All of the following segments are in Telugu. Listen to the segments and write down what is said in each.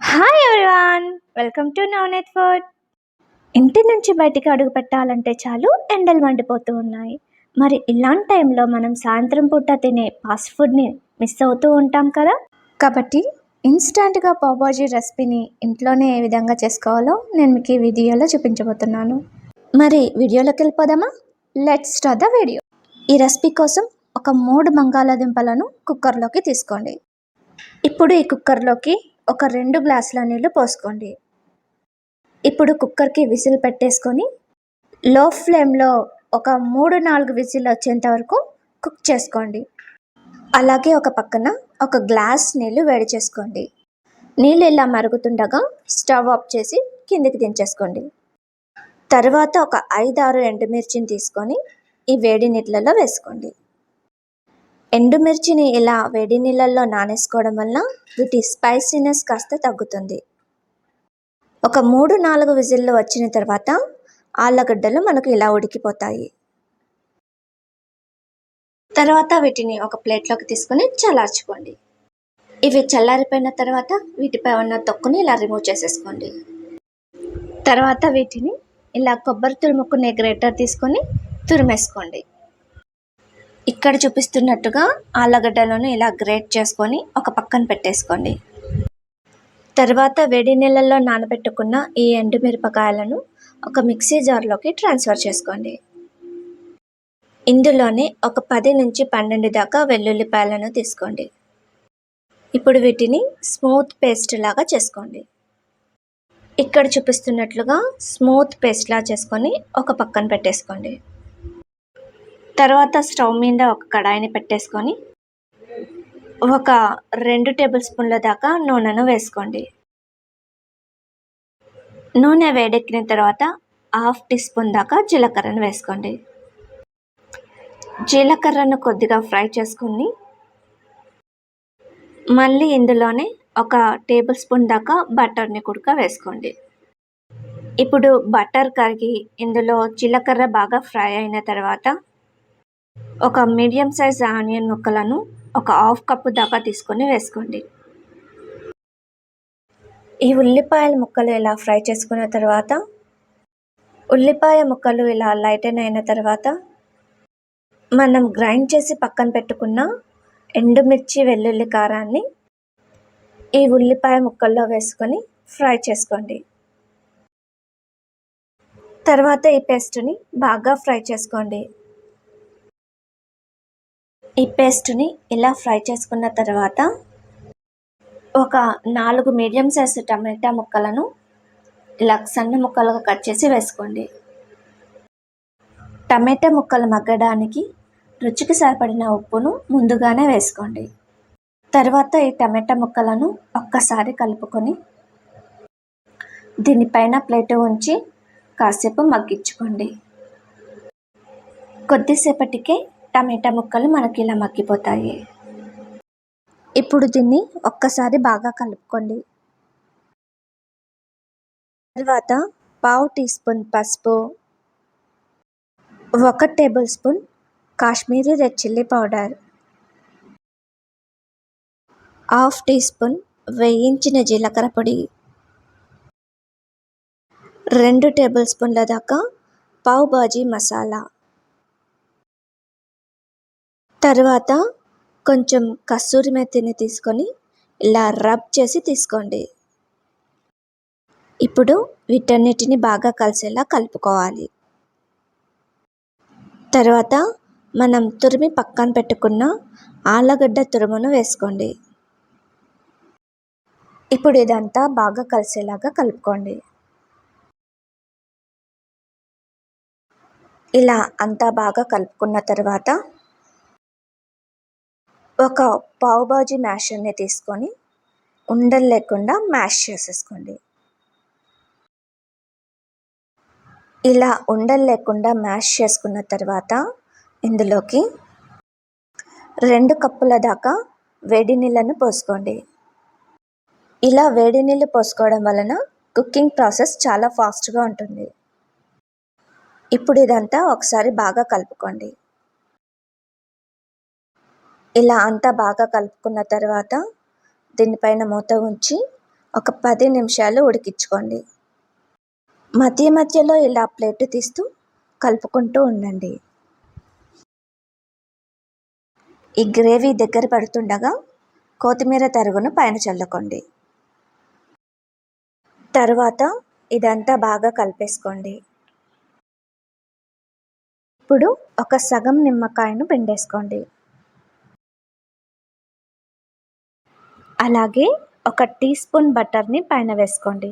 హాయ్ వెల్కమ్ టు నవనెట్ ఫుడ్ ఇంటి నుంచి బయటికి అడుగు పెట్టాలంటే చాలు ఎండలు మండిపోతూ ఉన్నాయి. మరి ఇలాంటి టైంలో మనం సాయంత్రం పూట తినే ఫాస్ట్ ఫుడ్ని మిస్ అవుతూ ఉంటాం కదా? కాబట్టి ఇన్స్టంట్గా పావుబాజీ రెసిపీని ఇంట్లోనే ఏ విధంగా చేసుకోవాలో నేను మీకు ఈ వీడియోలో చూపించబోతున్నాను. మరి వీడియోలోకి వెళ్ళిపోదామా? లెట్స్ స్టార్ట్ ద వీడియో ఈ రెసిపీ కోసం ఒక మూడు బంగాళాదుంపలను కుక్కర్లోకి తీసుకోండి. ఇప్పుడు ఈ కుక్కర్లోకి ఒక రెండు గ్లాసుల నీళ్ళు పోసుకోండి. ఇప్పుడు కుక్కర్కి విజిల్ పెట్టేసుకొని లో ఫ్లేమ్లో ఒక మూడు నాలుగు విజిల్ వచ్చేంత వరకు కుక్ చేసుకోండి. అలాగే ఒక పక్కన ఒక గ్లాస్ నీళ్ళు వేడి చేసుకోండి. నీళ్ళు ఇలా మరుగుతుండగా స్టవ్ ఆఫ్ చేసి కిందికి దించేసుకోండి. తర్వాత ఒక ఐదారు ఎండుమిర్చిని తీసుకొని ఈ వేడి నీళ్ళలో వేసుకోండి. ఎండుమిర్చిని ఇలా వేడి నీళ్ళల్లో నానేసుకోవడం వల్ల వీటి స్పైసీనెస్ కాస్త తగ్గుతుంది. ఒక మూడు నాలుగు విజిల్లు వచ్చిన తర్వాత ఆళ్ళగడ్డలు మనకు ఇలా ఉడికిపోతాయి. తర్వాత వీటిని ఒక ప్లేట్లోకి తీసుకొని చల్లార్చుకోండి. ఇవి చల్లారిపోయిన తర్వాత వీటిపై ఉన్న తొక్కుని ఇలా రిమూవ్ చేసేసుకోండి. తర్వాత వీటిని ఇలా కొబ్బరి తురుముకునే గ్రేటర్ తీసుకొని తురిమేసుకోండి. ఇక్కడ చూపిస్తున్నట్టుగా ఆలుగడ్డలను ఇలా గ్రేట్ చేసుకొని ఒక పక్కన పెట్టేసుకోండి. తర్వాత వేడి నీళ్ళల్లో నానబెట్టుకున్న ఈ ఎండుమిరపకాయలను ఒక మిక్సీ జార్లోకి ట్రాన్స్ఫర్ చేసుకోండి. ఇందులోనే ఒక పది నుంచి పన్నెండు దాకా వెల్లుల్లిపాయలను తీసుకోండి. ఇప్పుడు వీటిని స్మూత్ పేస్ట్ లాగా చేసుకోండి. ఇక్కడ చూపిస్తున్నట్లుగా స్మూత్ పేస్ట్లా చేసుకొని ఒక పక్కన పెట్టేసుకోండి. తర్వాత స్టవ్ మీద ఒక కడాయిని పెట్టేసుకొని ఒక రెండు టేబుల్ స్పూన్ల దాకా నూనెను వేసుకోండి. నూనె వేడెక్కిన తర్వాత హాఫ్ టీ స్పూన్ దాకా జీలకర్రను వేసుకోండి. జీలకర్రను కొద్దిగా ఫ్రై చేసుకుని మళ్ళీ ఇందులోనే ఒక టేబుల్ స్పూన్ దాకా బటర్ని కుడక వేసుకోండి. ఇప్పుడు బటర్ కరిగి ఇందులో జీలకర్ర బాగా ఫ్రై అయిన తర్వాత ఒక మీడియం సైజ్ ఆనియన్ ముక్కలను ఒక హాఫ్ కప్పు దాకా తీసుకొని వేసుకోండి. ఈ ఉల్లిపాయల ముక్కలు ఇలా ఫ్రై చేసుకున్న తర్వాత ఉల్లిపాయ ముక్కలు ఇలా లైటన్ అయిన తర్వాత మనం గ్రైండ్ చేసి పక్కన పెట్టుకున్న ఎండుమిర్చి వెల్లుల్లి కారాన్ని ఈ ఉల్లిపాయ ముక్కల్లో వేసుకొని ఫ్రై చేసుకోండి. తర్వాత ఈ పేస్ట్ని బాగా ఫ్రై చేసుకోండి. ఈ పేస్ట్ని ఇలా ఫ్రై చేసుకున్న తర్వాత ఒక నాలుగు మీడియం సైజు టమాటా ముక్కలను ఇలా సన్న ముక్కలుగా కట్ చేసి వేసుకోండి. టమాటా ముక్కలు మగ్గడానికి రుచికి సరిపడిన ఉప్పును ముందుగానే వేసుకోండి. తర్వాత ఈ టమాటా ముక్కలను ఒక్కసారి కలుపుకొని దీనిపైన ప్లేట్ ఉంచి కాసేపు మగ్గించుకోండి. కొద్దిసేపటికే టమాటా ముక్కలు మనకి ఇలా మగ్గిపోతాయి. ఇప్పుడు దీన్ని ఒక్కసారి బాగా కలుపుకోండి. తర్వాత పావు టీ స్పూన్ పసుపు ఒక tablespoon Kashmiri red chilli powder. Half teaspoon వేయించిన జీలకర్ర పొడి. రెండు టేబుల్ స్పూన్ల దాకా పావు బాజీ మసాలా. తర్వాత కొంచెం కస్తూరి మెత్తిని తీసుకొని ఇలా రబ్ చేసి తీసుకోండి. ఇప్పుడు వీటన్నిటిని బాగా కలిసేలా కలుపుకోవాలి. తర్వాత మనం తురిమి పక్కన పెట్టుకున్న ఆలుగడ్డ తురుమును వేసుకోండి. ఇప్పుడు ఇదంతా బాగా కలిసేలాగా కలుపుకోండి. ఇలా అంతా బాగా కలుపుకున్న తర్వాత ఒక పావుబాజీ మ్యాషర్ని తీసుకొని ఉండలు లేకుండా మ్యాష్ చేసేసుకోండి. ఇలా ఉండలు లేకుండా మ్యాష్ చేసుకున్న తర్వాత ఇందులోకి రెండు కప్పుల దాకా వేడి నీళ్ళను పోసుకోండి. ఇలా వేడి నీళ్ళు పోసుకోవడం వలన కుకింగ్ ప్రాసెస్ చాలా ఫాస్ట్గా ఉంటుంది. ఇప్పుడు ఇదంతా ఒకసారి బాగా కలుపుకోండి. ఇలా అంతా బాగా కలుపుకున్న తర్వాత దీనిపైన మూత ఉంచి ఒక పది నిమిషాలు ఉడికించుకోండి. మధ్య మధ్యలో ఇలా ప్లేట్ తీస్తూ కలుపుకుంటూ ఉండండి. ఈ గ్రేవీ దగ్గర పడుతుండగా కొత్తిమీర తరుగును పైన చల్లుకోండి. తర్వాత ఇదంతా బాగా కలిపేసుకోండి. ఇప్పుడు ఒక సగం నిమ్మకాయను పిండేసుకోండి. అలాగే ఒక టీ స్పూన్ బటర్ని పైన వేసుకోండి.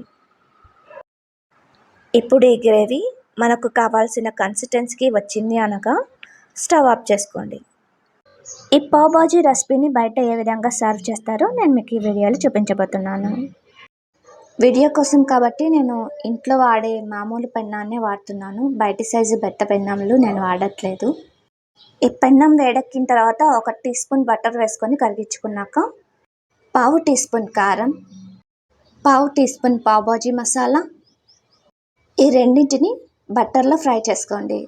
ఇప్పుడు ఈ గ్రేవీ మనకు కావాల్సిన కన్సిస్టెన్సీకి వచ్చింది అనగా స్టవ్ ఆఫ్ చేసుకోండి. ఈ పావుబాజీ రెసిపీని బయట ఏ విధంగా సర్వ్ చేస్తారో నేను మీకు ఈ వీడియోలో చూపించబోతున్నాను. వీడియో కోసం కాబట్టి నేను ఇంట్లో వాడే మామూలు పెన్నాన్నే వాడుతున్నాను. బయటి సైజు బెత్త పెన్నంలు నేను వాడట్లేదు. ఈ పెన్నం వేడెక్కిన తర్వాత ఒక టీ స్పూన్ బటర్ వేసుకొని కరిగించుకున్నాక పావు టీ స్పూన్ కారం పావు టీ స్పూన్ పావుబాజీ మసాలా ఈ రెండింటిని బట్టర్లో ఫ్రై చేసుకోండి.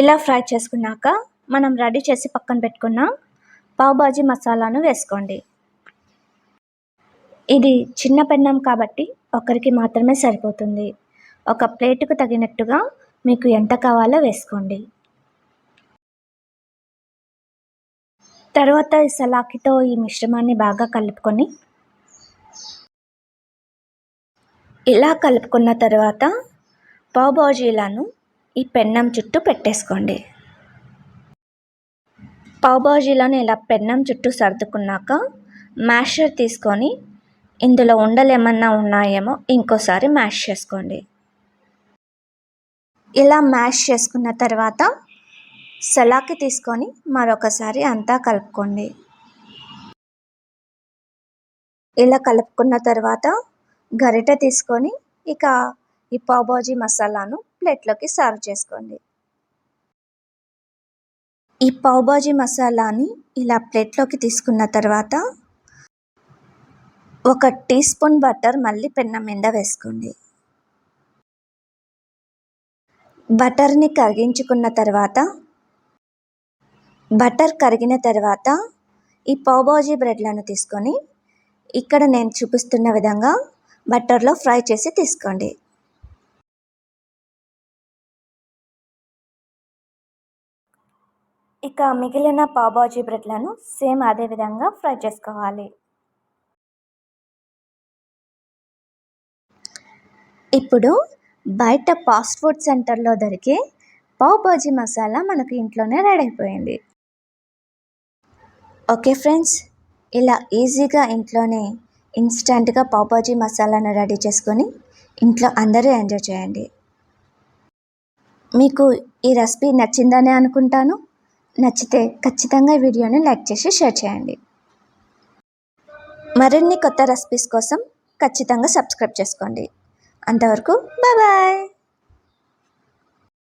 ఇలా ఫ్రై చేసుకున్నాక మనం రెడీ చేసి పక్కన పెట్టుకున్న పావుబాజీ మసాలాను వేసుకోండి. ఇది చిన్న పెన్నం కాబట్టి ఒకరికి మాత్రమే సరిపోతుంది. ఒక ప్లేటుకు తగినట్టుగా మీకు ఎంత కావాలో వేసుకోండి. తర్వాత ఈ సలాకితో ఈ మిశ్రమాన్ని బాగా కలుపుకొని ఇలా కలుపుకున్న తర్వాత పావుబాజీలను ఈ పెన్నం చుట్టూ పెట్టేసుకోండి. పావుబాజీలను ఇలా పెన్నం చుట్టూ సర్దుకున్నాక మ్యాషర్ తీసుకొని ఇందులో ఉండలు ఏమన్నా ఉన్నాయేమో ఇంకోసారి మ్యాష్ చేసుకోండి. ఇలా మ్యాష్ చేసుకున్న తర్వాత సలాకి తీసుకొని మరొకసారి అంతా కలుపుకోండి. ఇలా కలుపుకున్న తర్వాత గరిటె తీసుకొని ఇక ఈ పావుబాజీ మసాలాను ప్లేట్లోకి సర్వ్ చేసుకోండి. ఈ పావుబాజీ మసాలాని ఇలా ప్లేట్లోకి తీసుకున్న తర్వాత ఒక టీ స్పూన్ బటర్ మళ్ళీ పెన్నం మీద వేసుకోండి. బటర్ని కరిగించుకున్న తర్వాత బటర్ కరిగిన తర్వాత ఈ పావుబాజీ బ్రెడ్లను తీసుకొని ఇక్కడ నేను చూపిస్తున్న విధంగా బటర్లో ఫ్రై చేసి తీసుకోండి. ఇక మిగిలిన పావుబాజీ బ్రెడ్లను సేమ్ అదే విధంగా ఫ్రై చేసుకోవాలి. ఇప్పుడు బయట ఫాస్ట్ ఫుడ్ సెంటర్లో దొరికే పావుబాజీ మసాలా మనకు ఇంట్లోనే రెడీ అయిపోయింది. ఓకే ఫ్రెండ్స్ ఇలా ఈజీగా ఇంట్లోనే ఇన్స్టంట్గా పావుబాజీ మసాలాను రెడీ చేసుకొని ఇంట్లో అందరూ ఎంజాయ్ చేయండి. మీకు ఈ రెసిపీ నచ్చిందనే అనుకుంటాను. నచ్చితే ఖచ్చితంగా వీడియోని లైక్ చేసి షేర్ చేయండి. మరిన్ని కొత్త రెసిపీస్ కోసం ఖచ్చితంగా సబ్స్క్రైబ్ చేసుకోండి. అంతవరకు బాయ్